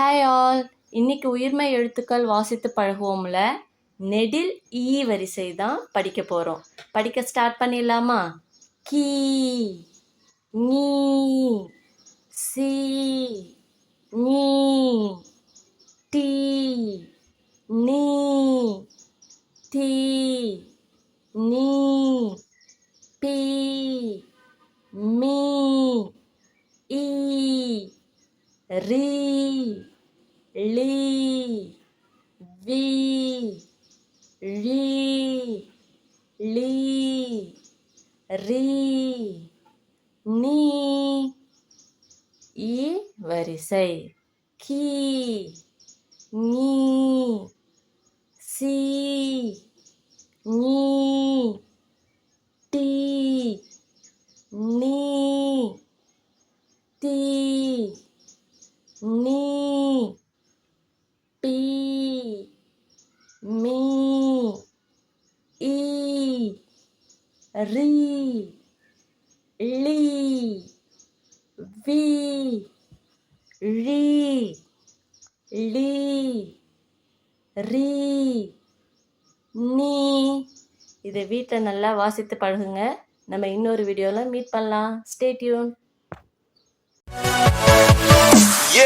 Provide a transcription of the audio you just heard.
Hi all இன்னைக்கு உயிர்மை எழுத்துக்கள் வாசித்து பழகுவோம்ல? நெடில் ஈ வரிசை தான் படிக்க போகிறோம் படிக்க ஸ்டார்ட் பண்ணிடலாமா? கீ நீ சி நீ டி நீ டி நீ பி மீ ஈ ரி. லி வி ழி லி ரி நீ இ வரிசை கீ நீ சி நீ டி நீ தி நீ பி மீ ஈ ரி லி வி ழி லி ரி நீ இதை வீட்டில் நல்லா வாசித்து பழகுங்க. நம்ம இன்னொரு வீடியோவில் மீட் பண்ணலாம். Stay tune Yeah.